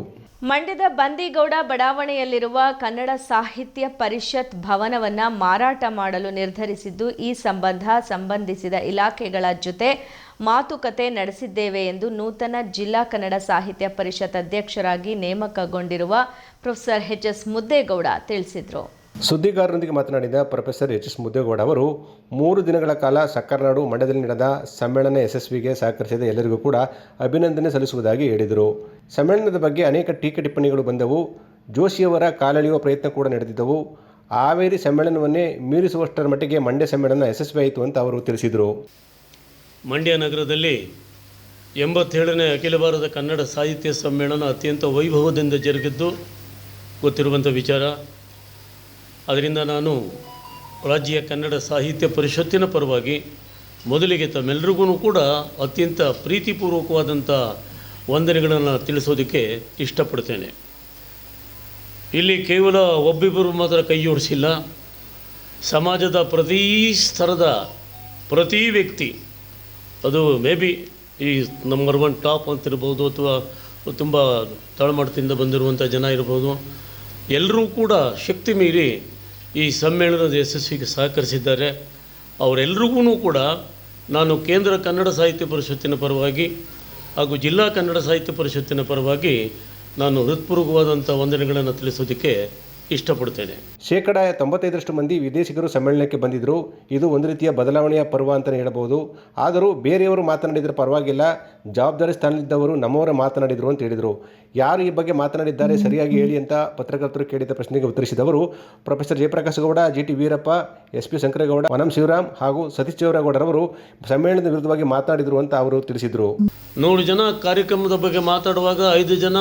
ಮಂಡ್ಯದ ಬಂದಿಗೌಡ ಬಡಾವಣೆಯಲ್ಲಿರುವ ಕನ್ನಡ ಸಾಹಿತ್ಯ ಪರಿಷತ್ ಭವನವನ್ನ ಮಾರಾಟ ಮಾಡಲು ನಿರ್ಧರಿಸಿದ್ದು, ಈ ಸಂಬಂಧ ಸಂಬಂಧಿಸಿದ ಇಲಾಖೆಗಳ ಜೊತೆ ಮಾತುಕತೆ ನಡೆಸಿದ್ದೇವೆ ಎಂದು ನೂತನ ಜಿಲ್ಲಾ ಕನ್ನಡ ಸಾಹಿತ್ಯ ಪರಿಷತ್ ಅಧ್ಯಕ್ಷರಾಗಿ ನೇಮಕಗೊಂಡಿರುವ ಪ್ರೊಫೆಸರ್ ಎಚ್ ಎಸ್ ಮುದ್ದೇಗೌಡ ತಿಳಿಸಿದರು. ಸುದ್ದಿಗಾರರೊಂದಿಗೆ ಮಾತನಾಡಿದ ಪ್ರೊಫೆಸರ್ ಎಚ್ ಎಸ್ ಮುದ್ದೇಗೌಡ ಅವರು, ಮೂರು ದಿನಗಳ ಕಾಲ ಸಕ್ಕರನಾಡು ಮಂಡ್ಯದಲ್ಲಿ ನಡೆದ ಸಮ್ಮೇಳನ ಯಶಸ್ವಿಗೆ ಸಹಕರಿಸಿದ ಎಲ್ಲರಿಗೂ ಕೂಡ ಅಭಿನಂದನೆ ಸಲ್ಲಿಸುವುದಾಗಿ ಹೇಳಿದರು. ಸಮ್ಮೇಳನದ ಬಗ್ಗೆ ಅನೇಕ ಟೀಕೆ ಟಿಪ್ಪಣಿಗಳು ಬಂದವು. ಜೋಶಿಯವರ ಕಾಲೆಳೆಯುವ ಪ್ರಯತ್ನ ಕೂಡ ನಡೆದಿದ್ದವು. ಹಾವೇರಿ ಸಮ್ಮೇಳನವನ್ನೇ ಮೀರಿಸುವಷ್ಟರ ಮಟ್ಟಿಗೆ ಮಂಡ್ಯ ಸಮ್ಮೇಳನ ಯಶಸ್ವಿ ಆಯಿತು ಅಂತ ಅವರು ತಿಳಿಸಿದರು. ಮಂಡ್ಯ ನಗರದಲ್ಲಿ ಎಂಬತ್ತೇಳನೇ ಅಖಿಲ ಭಾರತ ಕನ್ನಡ ಸಾಹಿತ್ಯ ಸಮ್ಮೇಳನ ಅತ್ಯಂತ ವೈಭವದಿಂದ ಜರುಗಿದ್ದು, ಗೊತ್ತಿರುವಂಥ ವಿಚಾರ ಅದರಿಂದ ನಾನು ರಾಜ್ಯ ಕನ್ನಡ ಸಾಹಿತ್ಯ ಪರಿಷತ್ತಿನ ಪರವಾಗಿ ಮೊದಲಿಗೆ ತಮ್ಮೆಲ್ಲರಿಗೂ ಕೂಡ ಅತ್ಯಂತ ಪ್ರೀತಿಪೂರ್ವಕವಾದಂಥ ವಂದನೆಗಳನ್ನು ತಿಳಿಸೋದಕ್ಕೆ ಇಷ್ಟಪಡ್ತೇನೆ. ಇಲ್ಲಿ ಕೇವಲ ಒಬ್ಬಿಬ್ಬರು ಮಾತ್ರ ಕೈಯೋಡಿಸಿಲ್ಲ ಸಮಾಜದ ಪ್ರತಿ ಸ್ತರದ ಪ್ರತಿ ವ್ಯಕ್ತಿ, ಅದು may be the number one top ಅಂತಿರ್ಬೋದು ಅಥವಾ ತುಂಬ ತಳಮಟ್ಟದಿಂದ ಬಂದಿರುವಂಥ ಜನ ಇರ್ಬೋದು, ಎಲ್ಲರೂ ಕೂಡ ಶಕ್ತಿ ಮೀರಿ ಈ ಸಮ್ಮೇಳನದ ಯಶಸ್ವಿಗೆ ಸಹಕರಿಸಿದ್ದಾರೆ. ಅವರೆಲ್ರಿಗೂ ಕೂಡ ನಾನು ಕೇಂದ್ರ ಕನ್ನಡ ಸಾಹಿತ್ಯ ಪರಿಷತ್ತಿನ ಪರವಾಗಿ ಹಾಗೂ ಜಿಲ್ಲಾ ಕನ್ನಡ ಸಾಹಿತ್ಯ ಪರಿಷತ್ತಿನ ಪರವಾಗಿ ನಾನು ಹೃತ್ಪೂರ್ವಕವಾದಂಥ ವಂದನೆಗಳನ್ನು ತಿಳಿಸೋದಕ್ಕೆ ಇಷ್ಟಪಡ್ತೇನೆ ಶೇಕಡ ತೊಂಬತ್ತೈದರಷ್ಟು ಮಂದಿ ವಿದೇಶಿಗರು ಸಮ್ಮೇಳನಕ್ಕೆ ಬಂದಿದ್ದರು ಇದು ಒಂದು ರೀತಿಯ ಬದಲಾವಣೆಯ ಪರ್ವ ಅಂತಲೇ ಹೇಳಬಹುದು. ಆದರೂ ಬೇರೆಯವರು ಮಾತನಾಡಿದರೆ ಪರವಾಗಿಲ್ಲ. ಜವಾಬ್ದಾರಿ ಸ್ಥಾನದಲ್ಲಿದ್ದವರು ನಮ್ಮವರ ಮಾತನಾಡಿದರು ಅಂತ ಹೇಳಿದರು. ಯಾರು ಈ ಬಗ್ಗೆ ಮಾತನಾಡಿದ್ದಾರೆ ಸರಿಯಾಗಿ ಹೇಳಿ ಅಂತ ಪತ್ರಕರ್ತರು ಕೇಳಿದ ಪ್ರಶ್ನೆಗೆ ಉತ್ತರಿಸಿದವರು professor Jayaprakash Gowda G T Veerappa S P Shankaregowda Vanam Shivaram ಹಾಗೂ ಸತೀಶ್ ಚೌರಗೌಡರವರು ಸಮ್ಮೇಳನದ ವಿರುದ್ಧವಾಗಿ ಮಾತನಾಡಿದರು ಅಂತ ಅವರು ತಿಳಿಸಿದರು. ನೂರು ಜನ ಕಾರ್ಯಕ್ರಮದ ಬಗ್ಗೆ ಮಾತಾಡುವಾಗ ಐದು ಜನ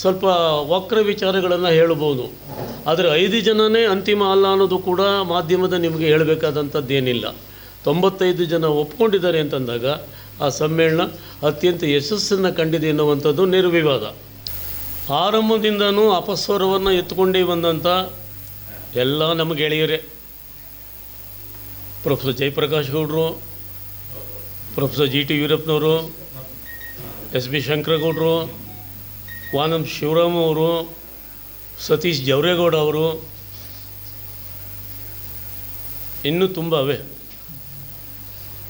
ಸ್ವಲ್ಪ ವಕ್ರ ವಿಚಾರಗಳನ್ನು ಹೇಳ್ಬೋದು ಆದರೆ ಐದು ಜನನೇ ಅಂತಿಮ ಅಲ್ಲ ಅನ್ನೋದು ಕೂಡ ಮಾಧ್ಯಮದ ನಿಮಗೆ ಹೇಳಬೇಕಾದಂಥದ್ದೇನಿಲ್ಲ. ತೊಂಬತ್ತೈದು ಜನ ಒಪ್ಕೊಂಡಿದ್ದಾರೆ ಅಂತಂದಾಗ ಆ ಸಮ್ಮೇಳನ ಅತ್ಯಂತ ಯಶಸ್ಸನ್ನು ಕಂಡಿದೆ ಎನ್ನುವಂಥದ್ದು ನಿರ್ವಿವಾದ. ಆರಂಭದಿಂದನೂ ಅಪಸ್ವರವನ್ನು ಎತ್ತುಕೊಂಡೇ ಬಂದಂಥ ಎಲ್ಲ ನಮ್ಮ ಗೆಳೆಯರೇ. ಪ್ರೊಫೆಸರ್ ಜಯಪ್ರಕಾಶ್ ಗೌಡರು, ಪ್ರೊಫೆಸರ್ ಜಿ ಟಿ ವೀರಪ್ಪನವರು, ಎಸ್ ಬಿ ಶಂಕರಗೌಡರು ವಾನಂ ಶಿವರಾಮ್ ಅವರು, ಸತೀಶ್ ಜವರೇಗೌಡ ಅವರು, ಇನ್ನೂ ತುಂಬ ಅವೆ.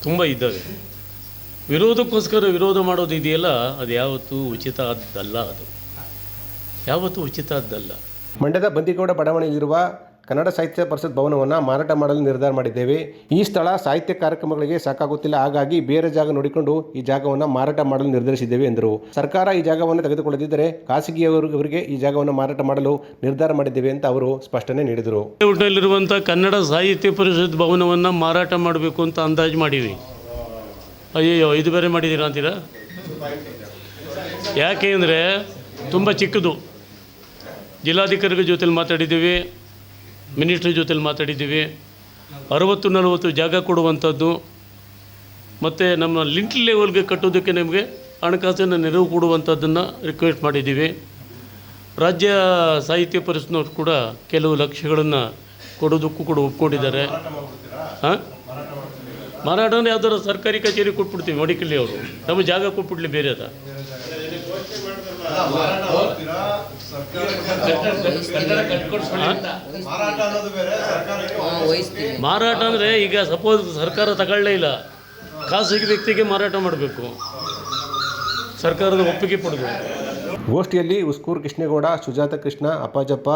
ತುಂಬ ಇದ್ದಾವೆ. ವಿರೋಧಕ್ಕೋಸ್ಕರ ವಿರೋಧ ಮಾಡೋದು ಇದೆಯಲ್ಲ, ಅದು ಯಾವತ್ತೂ ಉಚಿತ ಆದ್ದಲ್ಲ ಅದು. ಯಾವತ್ತೂ ಉಚಿತ ಆದ್ದಲ್ಲ. ಮಂಡ್ಯದ ಬಂದಿಗೌಡ ಬಡಾವಣೆಯಲ್ಲಿರುವ ಕನ್ನಡ ಸಾಹಿತ್ಯ ಪರಿಷತ್ ಭವನವನ್ನು ಮಾರಾಟ ಮಾಡಲು ನಿರ್ಧಾರ ಮಾಡಿದ್ದೇವೆ. ಈ ಸ್ಥಳ ಸಾಹಿತ್ಯ ಕಾರ್ಯಕ್ರಮಗಳಿಗೆ ಸಾಕಾಗುತ್ತಿಲ್ಲ. ಹಾಗಾಗಿ ಬೇರೆ ಜಾಗ ನೋಡಿಕೊಂಡು ಈ ಜಾಗವನ್ನು ಮಾರಾಟ ಮಾಡಲು ನಿರ್ಧರಿಸಿದ್ದೇವೆ ಎಂದರು. ಸರ್ಕಾರ ಈ ಜಾಗವನ್ನು ತೆಗೆದುಕೊಳ್ಳದಿದ್ದರೆ ಖಾಸಗಿಯವರಿಗೆ ಈ ಜಾಗವನ್ನು ಮಾರಾಟ ಮಾಡಲು ನಿರ್ಧಾರ ಮಾಡಿದ್ದೇವೆ ಅಂತ ಅವರು ಸ್ಪಷ್ಟನೆ ನೀಡಿದರು. ಲೇಔಟ್ನಲ್ಲಿರುವಂಥ ಕನ್ನಡ ಸಾಹಿತ್ಯ ಪರಿಷತ್ ಭವನವನ್ನು ಮಾರಾಟ ಮಾಡಬೇಕು ಅಂತ ಅಂದಾಜು ಮಾಡಿವಿ ಅಯ್ಯೋ ಇದು ಬೇರೆ ಮಾಡಿದ್ದೀರಾ ಅಂತೀರಾ? ಯಾಕೆ ಅಂದರೆ ತುಂಬ ಚಿಕ್ಕದು. ಜಿಲ್ಲಾಧಿಕಾರಿಗಳ ಜೊತೆಲಿ ಮಾತಾಡಿದ್ದೀವಿ. ಮಿನಿಸ್ಟ್ರ್ ಜೊತೆಲಿ ಮಾತಾಡಿದ್ದೀವಿ. ಅರವತ್ತು, ನಲವತ್ತು ಜಾಗ ಕೊಡುವಂಥದ್ದು. ಮತ್ತು ನಮ್ಮ ಲಿಂಕ್ ಲೆವೆಲ್ಗೆ ಕಟ್ಟೋದಕ್ಕೆ ನಿಮಗೆ ಹಣಕಾಸಿನ ನೆರವು ಕೊಡುವಂಥದ್ದನ್ನು ರಿಕ್ವೆಸ್ಟ್ ಮಾಡಿದ್ದೀವಿ. ರಾಜ್ಯ ಸಾಹಿತ್ಯ ಪರಿಷತ್ನವ್ರು ಕೂಡ ಕೆಲವು ಲಕ್ಷ್ಯಗಳನ್ನು ಕೊಡೋದಕ್ಕೂ ಕೂಡ ಒಪ್ಕೊಂಡಿದ್ದಾರೆ. ಹಾಂ? ಮಾರಾಟ ಅಂದರೆ ಯಾವ್ದಾರ ಸರ್ಕಾರಿ ಕಚೇರಿ ಕೊಟ್ಬಿಡ್ತೀವಿ ಮಡಿಕಲ್ಲಿ ಅವರು ನಮ್ಮ ಜಾಗ ಕೊಟ್ಬಿಡ್ಲಿ ಬೇರೆ ಅದ. ಮಾರಾಟ ಅಂದರೆ ಈಗ ಸಪೋಸ್ ಸರ್ಕಾರ ತಗೊಳ್ಳೇ ಇಲ್ಲ. ಖಾಸಗಿ ವ್ಯಕ್ತಿಗೆ ಮಾರಾಟ ಮಾಡಬೇಕು. ಸರ್ಕಾರದ ಒಪ್ಪಿಗೆ ಪಡೆದು ಗೋಷ್ಠಿಯಲ್ಲಿ ಉಸ್ಕೂರ್ ಕೃಷ್ಣೇಗೌಡ ಸುಜಾತ ಕೃಷ್ಣ ಅಪ್ಪಾಜಪ್ಪ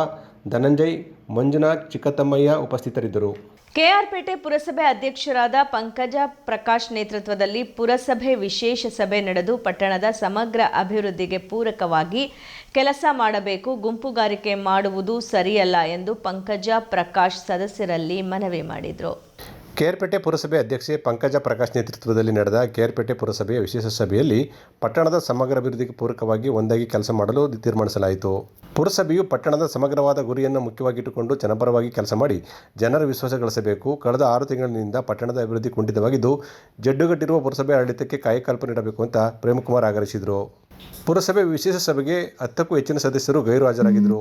ಧನಂಜಯ್ ಮಂಜುನಾಥ್ ಚಿಕ್ಕತಮ್ಮಯ್ಯ ಉಪಸ್ಥಿತರಿದ್ದರು. ಕೆಆರ್ಪೇಟೆ ಪುರಸಭೆ ಅಧ್ಯಕ್ಷರಾದ ಪಂಕಜ ಪ್ರಕಾಶ್ ನೇತೃತ್ವದಲ್ಲಿ ಪುರಸಭೆ ವಿಶೇಷ ಸಭೆ ನಡೆದು ಪಟ್ಟಣದ ಸಮಗ್ರ ಅಭಿವೃದ್ಧಿಗೆ ಪೂರಕವಾಗಿ ಕೆಲಸ ಮಾಡಬೇಕು, ಗುಂಪುಗಾರಿಕೆ ಮಾಡುವುದು ಸರಿಯಲ್ಲ ಎಂದು ಪಂಕಜ ಪ್ರಕಾಶ್ ಸದಸ್ಯರಲ್ಲಿ ಮನವಿ ಮಾಡಿದರು. ಕೇರ್ಪೇಟೆ ಪುರಸಭೆ ಅಧ್ಯಕ್ಷೆ ಪಂಕಜ ಪ್ರಕಾಶ್ ನೇತೃತ್ವದಲ್ಲಿ ನಡೆದ ಕೇರ್ಪೇಟೆ ಪುರಸಭೆಯ ವಿಶೇಷ ಸಭೆಯಲ್ಲಿ ಪಟ್ಟಣದ ಸಮಗ್ರ ಅಭಿವೃದ್ಧಿಗೆ ಪೂರಕವಾಗಿ ಒಂದಾಗಿ ಕೆಲಸ ಮಾಡಲು ತೀರ್ಮಾನಿಸಲಾಯಿತು. ಪುರಸಭೆಯು ಪಟ್ಟಣದ ಸಮಗ್ರವಾದ ಗುರಿಯನ್ನು ಮುಖ್ಯವಾಗಿಟ್ಟುಕೊಂಡು ಜನಪರವಾಗಿ ಕೆಲಸ ಮಾಡಿ ಜನರ ವಿಶ್ವಾಸ ಗಳಿಸಬೇಕು. ಕಳೆದ ಆರು ತಿಂಗಳಿನಿಂದ ಪಟ್ಟಣದ ಅಭಿವೃದ್ಧಿ ಕುಂಠಿತವಾಗಿದ್ದು, ಜಡ್ಡುಗಟ್ಟಿರುವ ಪುರಸಭೆ ಆಡಳಿತಕ್ಕೆ ಕಾಯಕಲ್ಪ ನೀಡಬೇಕು ಅಂತ ಪ್ರೇಮಕುಮಾರ್ ಆಗ್ರಹಿಸಿದರು. ಪುರಸಭೆ ವಿಶೇಷ ಸಭೆಗೆ ಹತ್ತಕ್ಕೂ ಹೆಚ್ಚಿನ ಸದಸ್ಯರು ಗೈರು ಹಾಜರಾಗಿದ್ದರು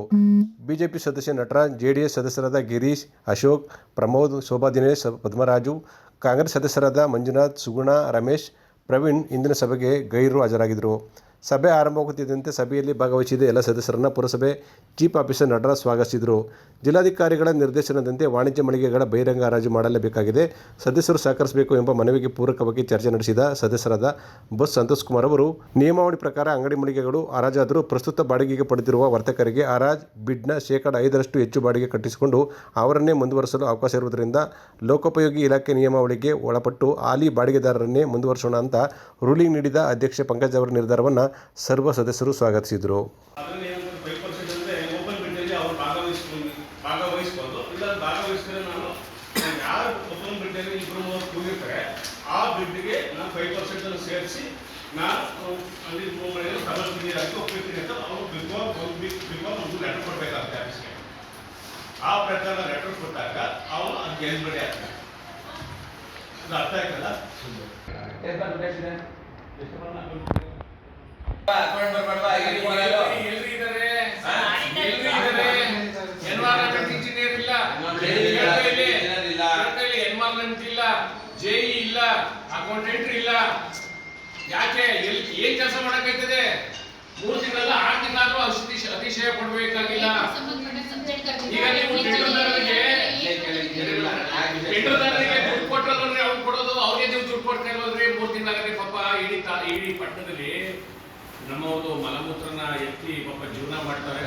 ಬಿಜೆಪಿ ಸದಸ್ಯ ನಟರಾಜ್ ಜೆಡಿಎಸ್ ಸದಸ್ಯರಾದ ಗಿರೀಶ್, ಅಶೋಕ್, ಪ್ರಮೋದ್, ಶೋಭಾ ದಿನೇಶ್, ಪದ್ಮರಾಜು, ಕಾಂಗ್ರೆಸ್ ಸದಸ್ಯರಾದ ಮಂಜುನಾಥ್, ಸುಗುಣ, ರಮೇಶ್, ಪ್ರವೀಣ್ ಇಂದಿನ ಸಭೆಗೆ ಗೈರು ಹಾಜರಾಗಿದ್ದರು. ಸಭೆ ಆರಂಭವಾಗುತ್ತಿದ್ದಂತೆ ಸಭೆಯಲ್ಲಿ ಭಾಗವಹಿಸಿದ ಎಲ್ಲ ಸದಸ್ಯರನ್ನು ಪುರಸಭೆ ಚೀಫ್ ಆಫೀಸರ್ ನಟರಾಜ್ ಸ್ವಾಗತಿಸಿದರು. ಜಿಲ್ಲಾಧಿಕಾರಿಗಳ ನಿರ್ದೇಶನದಂತೆ ವಾಣಿಜ್ಯ ಮಳಿಗೆಗಳ ಬಹಿರಂಗ ಹರಾಜು ಮಾಡಲೇಬೇಕಾಗಿದೆ. ಸದಸ್ಯರು ಸಹಕರಿಸಬೇಕು ಎಂಬ ಮನವಿಗೆ ಪೂರಕವಾಗಿ ಚರ್ಚೆ ನಡೆಸಿದ ಸದಸ್ಯರಾದ ಬಸ್ ಸಂತೋಷ್ ಕುಮಾರ್ ಅವರು, ನಿಯಮಾವಳಿ ಪ್ರಕಾರ ಅಂಗಡಿ ಮಳಿಗೆಗಳು ಹರಾಜಾದರೂ ಪ್ರಸ್ತುತ ಬಾಡಿಗೆಗೆ ಪಡೆದಿರುವ ವರ್ತಕರಿಗೆ ಹರಾಜ್ ಬಿಡ್ನ ಶೇಕಡ ಐದರಷ್ಟು ಹೆಚ್ಚು ಬಾಡಿಗೆ ಕಟ್ಟಿಸಿಕೊಂಡು ಅವರನ್ನೇ ಮುಂದುವರಿಸಲು ಅವಕಾಶ ಇರುವುದರಿಂದ ಲೋಕೋಪಯೋಗಿ ಇಲಾಖೆ ನಿಯಮಾವಳಿಗೆ ಒಳಪಟ್ಟು ಹಾಲಿ ಬಾಡಿಗೆದಾರರನ್ನೇ ಮುಂದುವರಿಸೋಣ ಅಂತ ರೂಲಿಂಗ್ ನೀಡಿದ ಅಧ್ಯಕ್ಷ ಪಂಕಜ್ ಅವರ ನಿರ್ಧಾರವನ್ನು ಸರ್ವ ಸದಸ್ಯರು ಸ್ವಾಗತಿಸಿದರು. ನಾನು ಅಲ್ಲಿ ಮನೆಯಲ್ಲಿ ಸಮರ್ಪಿಸಿ ಹಾಕಿ ಒಪ್ಪಿರ್ತೀನಿ ಅಂತ ಅವರು ಬಿಫೋರ್ ಬಿಫೋರ್ ಒಂದು ಲೆಟರ್ ಕೊಡಬೇಕಾಗುತ್ತೆ ಆಫೀಸ್ಗೆ ಆ ಪ್ರಕಾರ ಲೆಟರ್ ಕೊಟ್ಟಾಗ ಅವನು ಅದು ಎಲಿಬಿಡಿ ಆಗ್ತಾನೆ ಅದು ಅರ್ಥ ಆಯ್ತಲ್ಲ ಎನ್ವೈರನ್ಮೆಂಟ್ ಇಂಜಿನಿಯರ್ ಇಲ್ಲ ಎನ್ವೈರನ್ಮೆಂಟ್ ಇಲ್ಲ ಜೆಇ ಇಲ್ಲ ಅಕೌಂಟೆಂಟ್ ಇಲ್ಲ. ಯಾಕೆ ಎಲ್ಲಿ ಏನ್ ಕೆಲಸ ಮಾಡಕ್ಕೈತದೆ ಮೂರು ತಿಂಗಳಲ್ಲ ಆರು ತಿಂಗಳಾದ್ರೂ ಅತಿಶಯ ಅತಿಶಯ ಪಡಬೇಕಾಗಿಲ್ಲ ಈಗ ನೀವು ಟೆಂಡರ್ದಾರರಿಗೆ ಟೆಂಡರ್ದಾರರಿಗೆ ದುಡ್ಡು ಕೊಟ್ಟಲ್ಲ ಅವ್ರು ಕೊಡೋದು ಅವ್ರಿಗೆ ನೀವು ದುಡ್ಡು ಕೊಡ್ತಾ ಇರೋದ್ರಿ ಮೂರು ತಿಂಗಳಾಗದೆ ಪಾಪ ಇಡೀ ಇಡೀ ಪಟ್ಟಣದಲ್ಲಿ ನಮ್ಮ ಒಂದು ಮಲಮೂತ್ರನ ಎತ್ತಿ ಪಾಪ ಜೀವನ ಮಾಡ್ತಾರೆ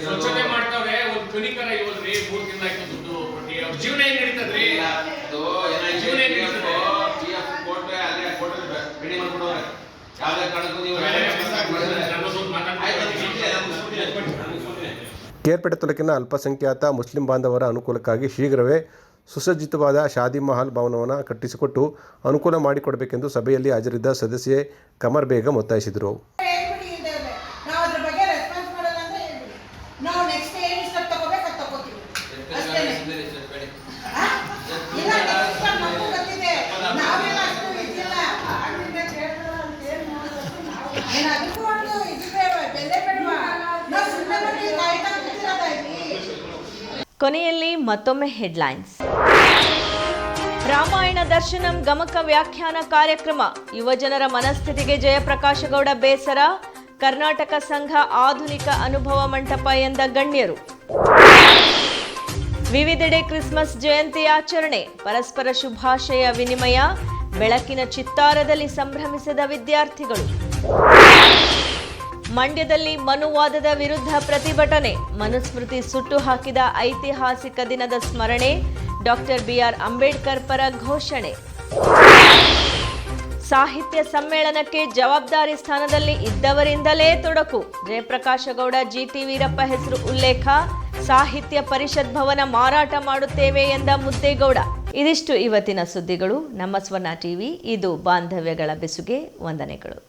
ಸ್ವಚ್ಛತೆ ಮಾಡ್ತಾರೆ ಒಂದು ಕನಿಕರ ಇಲ್ವಲ್ರಿ ಮೂರು ದಿನ ದುಡ್ಡು ಕೊಟ್ಟಿ ಅವ್ರ ಜೀವನ ಏನ್ ನಡೀತದ್ರಿ ಜೀವನ ಏನ್ ನಡೀತದೆ ಮಾತಾಡ್ತೀನಿ ಕೇರ್ಪೇಟೆ ತಾಲೂಕಿನ ಅಲ್ಪಸಂಖ್ಯಾತ ಮುಸ್ಲಿಂ ಬಾಂಧವರ ಅನುಕೂಲಕ್ಕಾಗಿ ಶೀಘ್ರವೇ ಸುಸಜ್ಜಿತವಾದ ಶಾದಿ ಮಹಲ್ ಭವನವನ್ನು ಕಟ್ಟಿಸಿಕೊಟ್ಟು ಅನುಕೂಲ ಮಾಡಿಕೊಡಬೇಕೆಂದು ಸಭೆಯಲ್ಲಿ ಹಾಜರಿದ್ದ ಸದಸ್ಯೆ ಕಮರ್ ಬೇಗಂ ಒತ್ತಾಯಿಸಿದರು. ಕೊನೆಯಲ್ಲಿ ಮತ್ತೊಮ್ಮೆ ಹೆಡ್ಲೈನ್ಸ್ ರಾಮಾಯಣ ದರ್ಶನಂ ಗಮಕ ವ್ಯಾಖ್ಯಾನ ಕಾರ್ಯಕ್ರಮ. ಯುವಜನರ ಮನಸ್ಥಿತಿಗೆ ಜಯಪ್ರಕಾಶಗೌಡ ಬೇಸರ. ಕರ್ನಾಟಕ ಸಂಘ ಆಧುನಿಕ ಅನುಭವ ಮಂಟಪ ಎಂದ ಗಣ್ಯರು. ವಿವಿಧೆಡೆ ಕ್ರಿಸ್ಮಸ್ ಜಯಂತಿ ಆಚರಣೆ. ಪರಸ್ಪರ ಶುಭಾಶಯ ವಿನಿಮಯ. ಬೆಳಕಿನ ಚಿತ್ತಾರದಲ್ಲಿ ಸಂಭ್ರಮಿಸಿದ ವಿದ್ಯಾರ್ಥಿಗಳು. ಮಂಡ್ಯದಲ್ಲಿ ಮನುವಾದದ ವಿರುದ್ಧ ಪ್ರತಿಭಟನೆ. ಮನುಸ್ಮೃತಿ ಸುಟ್ಟು ಹಾಕಿದ ಐತಿಹಾಸಿಕ ದಿನದ ಸ್ಮರಣೆ. ಡಾಕ್ಟರ್ ಬಿಆರ್ ಅಂಬೇಡ್ಕರ್ ಪರ ಘೋಷಣೆ. ಸಾಹಿತ್ಯ ಸಮ್ಮೇಳನಕ್ಕೆ ಜವಾಬ್ದಾರಿ ಸ್ಥಾನದಲ್ಲಿ ಇದ್ದವರಿಂದಲೇ ತೊಡಕು. ಜಯಪ್ರಕಾಶಗೌಡ, ಜಿಟಿ ವೀರಪ್ಪ ಹೆಸರು ಉಲ್ಲೇಖ. ಸಾಹಿತ್ಯ ಪರಿಷತ್ ಭವನ ಮಾರಾಟ ಮಾಡುತ್ತೇವೆ ಎಂದ ಮುದ್ದೇಗೌಡ. ಇದಿಷ್ಟು ಇವತ್ತಿನ ಸುದ್ದಿಗಳು. ನಮ್ಮ ಸ್ವರ್ಣ ಟಿವಿ, ಇದು ಬಾಂಧವ್ಯಗಳ ಬೆಸುಗೆ. ವಂದನೆಗಳು.